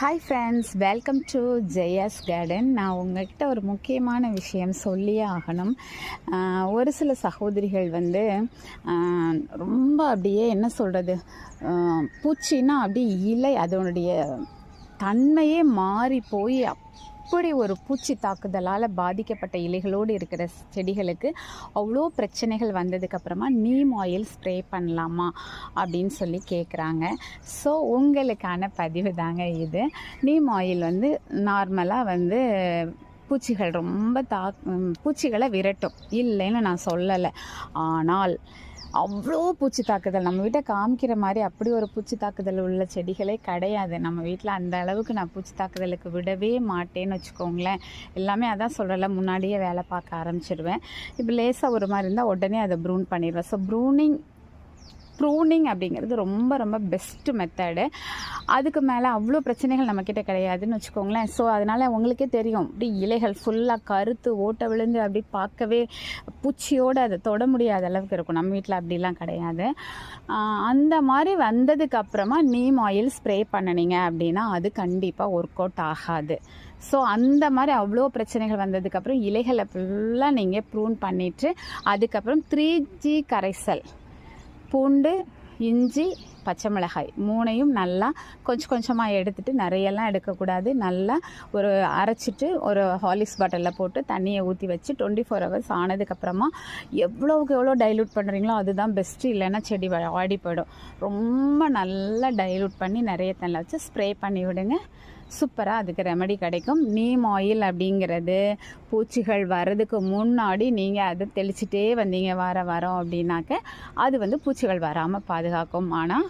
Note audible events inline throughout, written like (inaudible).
Hi friends welcome to Jaya's garden நான் உங்கள்கிட்ட ஒரு முக்கியமான விஷயம் சொல்லியே ஆகணும். ஒரு சில சகோதரிகள் வந்து ரொம்ப அப்படியே என்ன சொல்கிறது பூச்சின்னா அப்படியே இலை அதனுடைய தன்மையே மாறி போய் அப்படி ஒரு பூச்சி தாக்குதலால் பாதிக்கப்பட்ட இலைகளோடு இருக்கிற செடிகளுக்கு அவ்வளோ பிரச்சனைகள் வந்ததுக்கப்புறமா நீம் ஆயில் ஸ்ப்ரே பண்ணலாமா அப்படின்னு சொல்லி கேட்குறாங்க ஸோ உங்களுக்கான பதிவு தாங்க இது. நீம் ஆயில் வந்து நார்மலாக வந்து பூச்சிகள் ரொம்ப தா பூச்சிகளை விரட்டும். இல்லைன்னு நான் சொல்லலை. ஆனால் அவ்வளோ பூச்சி தாக்குதல். நம்ம வீட்டை காமிக்கிற மாதிரி அப்படி ஒரு பூச்சி தாக்குதல் உள்ள செடிகளே கிடையாது. நம்ம வீட்டில் அந்த அளவுக்கு நான் பூச்சி தாக்குதலுக்கு விடவே மாட்டேன்னு வச்சுக்கோங்களேன். எல்லாமே அதான் சொல்கிறல முன்னாடியே வேலை பார்க்க ஆரம்பிச்சிடுவேன் இப்போ லேசாக ஒரு மாதிரி இருந்தால் உடனே அதை ப்ரூன் பண்ணிடுவேன். ஸோ ப்ரூனிங் ப்ரூனிங் அப்படிங்கிறது ரொம்ப ரொம்ப பெஸ்ட்டு மெத்தடு அதுக்கு மேலே அவ்வளோ பிரச்சனைகள் நம்மக்கிட்ட கிடையாதுன்னு வச்சுக்கோங்களேன். ஸோ அதனால் உங்களுக்கே தெரியும். அப்படி இலைகள் ஃபுல்லாக கருத்து ஓட்ட விழுந்து அப்படி பார்க்கவே பூச்சியோடு அதை தொட முடியாத அளவுக்கு இருக்கும். நம்ம வீட்டில் அப்படிலாம் கிடையாது. அந்த மாதிரி வந்ததுக்கு அப்புறமா நீம் ஆயில் ஸ்ப்ரே பண்ணினீங்க அப்படின்னா அது கண்டிப்பாக ஒர்க் அவுட் ஆகாது. ஸோ அந்த மாதிரி அவ்வளோ பிரச்சனைகள் வந்ததுக்கப்புறம் இலைகளை ஃபுல்லாக நீங்கள் ப்ரூன் பண்ணிவிட்டு அதுக்கப்புறம் த்ரீ ஜி கரைசல். பூண்டு இஞ்சி பச்சை மிளகாய் மூணையும் நல்லா கொஞ்சம் கொஞ்சமாக எடுத்துட்டு நிறையெல்லாம் எடுக்கக்கூடாது. நல்லா ஒரு அரைச்சிட்டு ஒரு ஹாலிக்ஸ் பாட்டிலில் போட்டு தண்ணியை ஊற்றி வச்சு டுவெண்ட்டி ஃபோர் ஹவர்ஸ் ஆனதுக்கப்புறமா எவ்வளோவுக்கு எவ்வளோ டைல்யூட் பண்ணுறீங்களோ அதுதான் பெஸ்ட்டு இல்லைன்னா செடி ஆடி போயிடும். ரொம்ப நல்லா டைல்யூட் பண்ணி நிறைய தண்ணியில் வச்சு ஸ்ப்ரே பண்ணி விடுங்க சூப்பராக அதுக்கு ரெமெடி கிடைக்கும். நீம் ஆயில் அப்படிங்கிறது பூச்சிகள் வர்றதுக்கு முன்னாடி நீங்கள் அதை தெளிச்சிட்டே வந்தீங்க வார வாரம் அப்படின்னாக்க அது வந்து பூச்சிகள் வராமல் பாதுகாக்கும். ஆனால்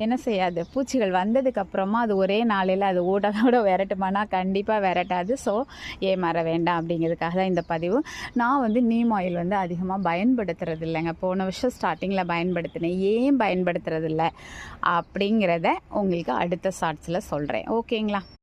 என்ன செய்யாது? பூச்சிகள் வந்ததுக்கு அப்புறமா அது ஒரே நாளையில் அது ஓட (laughs) விரட்டுமானா கண்டிப்பாக விரட்டாது. ஸோ ஏமாற வேண்டாம் அப்படிங்கிறதுக்காக தான் இந்த பதிவு. நான் வந்து நீம் ஆயில் வந்து அதிகமாக பயன்படுத்துறது இல்லைங்க. போன வருஷம் ஸ்டார்டிங்கில் பயன்படுத்தினேன். ஏன் பயன்படுத்துறது இல்லை? அப்படிங்கிறத உங்களுக்கு அடுத்த ஷார்ட்ஸில் சொல்கிறேன் ஓகேங்களா